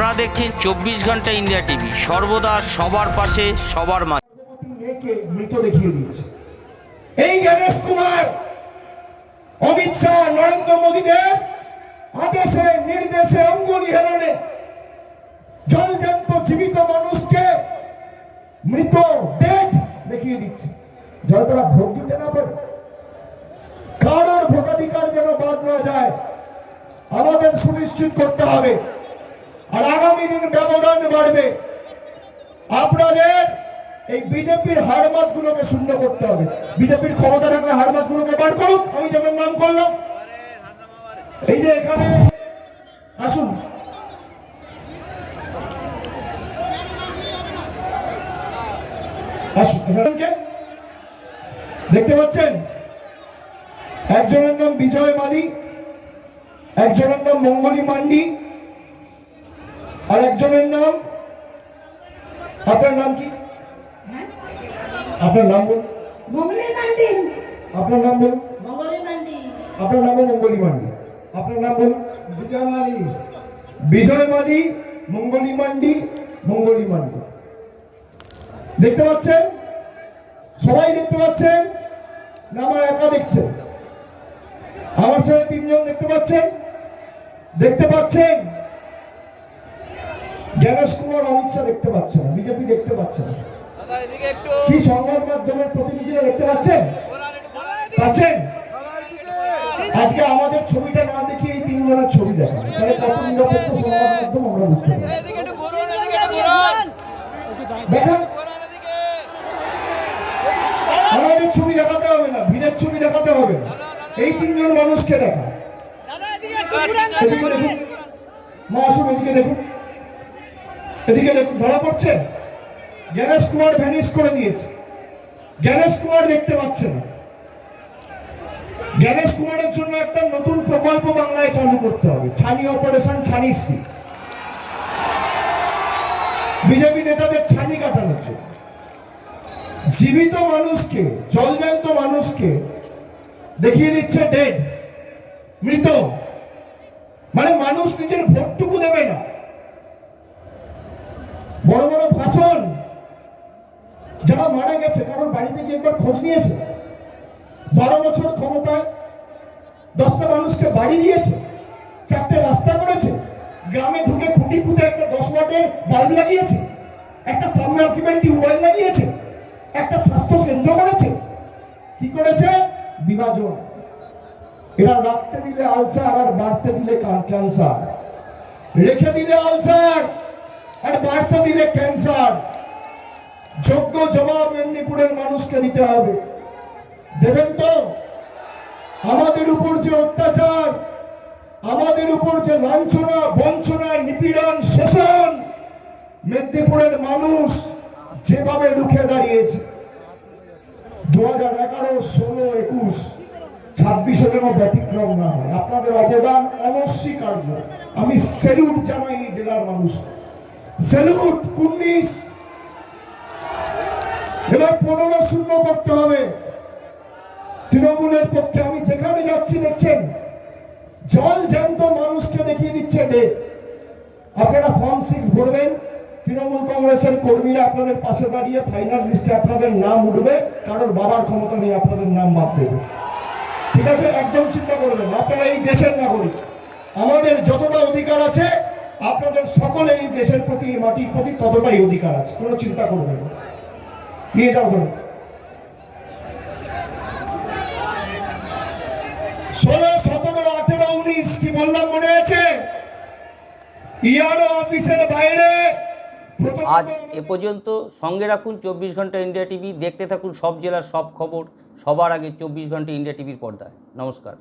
আপনারা দেখছেন চব্বিশ ঘণ্টা ইন্ডিয়া টিভি। সর্বদা সবার পাশে, সবার মাঝে। মৃত দেখিয়ে দিয়েছে এই গণেশ কুমার, অমিত শাহ, নরেন্দ্র মোদীদের আদেশে, নির্দেশে অঙ্গুলি হেলনে জলজান্ত জীবিত মানুষকে মৃত ডেড দেখিয়ে দিচ্ছে। যাতে তারা ভোট দিতে না পারে, কারোর ভোটাধিকার যেন বাদ না যায়, আমাদের সুনিশ্চিত করতে হবে। আর আগামী দিন ব্যবধান বাড়বে। আপনাদের এই বিজেপির হারমাত গুলোকে শূন্য করতে হবে। বিজেপির ক্ষমতা থাকলে হারমাত গুলোকে বার করুক, আমি যাদের নাম করলাম। এই যে এখানে, আসুন? দেখতে পাচ্ছেন? একজনের নাম বিজয় মালি একজনের নাম মঙ্গলী মান্ডি আর একজনের নাম? আপনার নাম কি? আপনার নাম বলুন। মঙ্গলী আপনার নাম বলুন। মঙ্গলী মান্ডি আপনার নাম মঙ্গলী মান্ডি আপনার নাম বলুন। বিজয় মালি। বিজয় মালি মঙ্গলী মান্ডি মঙ্গলী মান্ডি। দেখতে পাচ্ছেন? সবাই দেখতে পাচ্ছেন? না আমার একা দেখছেন। আমার সাথে তিনজন দেখতে পাচ্ছেন? দেখতে পাচ্ছেন? জ্ঞানেশ কুমার অমিত শাহ দেখতে পাচ্ছেন বিজেপি দেখতে পাচ্ছে না। কি সংবাদ মাধ্যমের প্রতিনিধিরা দেখতে পাচ্ছেন? পাচ্ছেন? আজকে আমাদের ছবিটা না দেখে এই তিনজনের ছবি দেখা তাহলে কত নিরপেক্ষ সংবাদ মাধ্যম আমরা বুঝতে পারি দেখেন? আমাদের ছবি দেখাতে হবে না ভিড়ের ছবি দেখাতে হবে না। এই তিনজন মানুষকে দেখা মা আসুন এদিকে দেখুন। এদিকে দেখুন, ধরা পড়ছে? জ্ঞানেশ কুমার ভ্যানিশ করে দিয়েছে। জ্ঞানেশ কুমার দেখতে পাচ্ছে না। জ্ঞানেশ কুমারের জন্য একটা নতুন প্রকল্প বাংলায় চালু করতে হবে। ছানি অপারেশন ছানি শ্রী বিজেপি নেতাদের ছানি কাটানোর জন্য। জীবিত মানুষকে জলজান্ত মানুষকে দেখিয়ে দিচ্ছে ডেড মৃত। মানে মানুষ নিজের ভোটটুকু দেবে না বড় বড় ভাষণ যারা মারা গেছে কারোর একবার খোঁজ নিয়েছে। বারো বছর ক্ষমতায় দশটা মানুষকে বাড়ি দিয়েছে, চারটে রাস্তা করেছে, গ্রামে ঢুকে খুঁটি পুঁতে একটা দশ ওয়াটের বাল্ব লাগিয়েছে, একটা সাবমার্সিবল টিউবওয়েল লাগিয়েছে, একটা স্বাস্থ্য কেন্দ্র করেছে। কি করেছে? বিভাজন। এরা রাখতে দিলে আলসার, আর বাড়তে দিলে ক্যান্সার। রেখে দিলে আলসার, আর বাড়তে দিলে ক্যান্সার। যোগ্য জবাব মেদিনীপুরের মানুষকে দিতে হবে। দেবেন তো? আমাদের উপর যে অত্যাচার, আমাদের উপর যে লাঞ্ছনা বঞ্চনা নিপীড়ন, শোষণ, মেদিনীপুরের মানুষ যেভাবে রুখে দাঁড়িয়েছে। দু হাজার এগারো, ষোলো, একুশ, ছাব্বিশে যেন ব্যতিক্রম না হয়। আপনাদের অবদান অনস্বীকার্য। আমি সেলুট জানাই জেলার মানুষকে। সেলুট কুন্নিশ এবার পনেরো শূন্য করতে হবে। তৃণমূলের পক্ষে আমি যেখানে যাচ্ছি, দেখছেন? জল জ্যান্ত মানুষকে দেখিয়ে দিচ্ছে ডেট। আপনারা ফর্ম সিক্স ভরবেন। তৃণমূল কংগ্রেসের কর্মীরা আপনাদের পাশে দাঁড়িয়ে ফাইনাল লিস্টে আপনাদের নাম উঠবে। কারোর বাবার ক্ষমতা নেই আপনাদের নাম বাদ দেবে। ঠিক আছে? একদম চিন্তা করবেন আপনারা এই দেশের নাগরিক। আমাদের যতটা অধিকার আছে, আপনাদের সকলের এই দেশের প্রতি, মাটির প্রতি ততটাই অধিকার আছে। কোনো চিন্তা করবেন না। নিয়ে যাও ধরো ষোলো সতেরো আঠেরো উনিশ কি বললাম মনে আছে? ইয়ারও অফিসের বাইরে। আজ এ পর্যন্ত সঙ্গে রাখুন চব্বিশ ঘণ্টা ইন্ডিয়া টিভি। দেখতে থাকুন সব জেলার সব খবর। সবার আগে চব্বিশ ঘণ্টা ইন্ডিয়া টিভির পর্দায়। নমস্কার।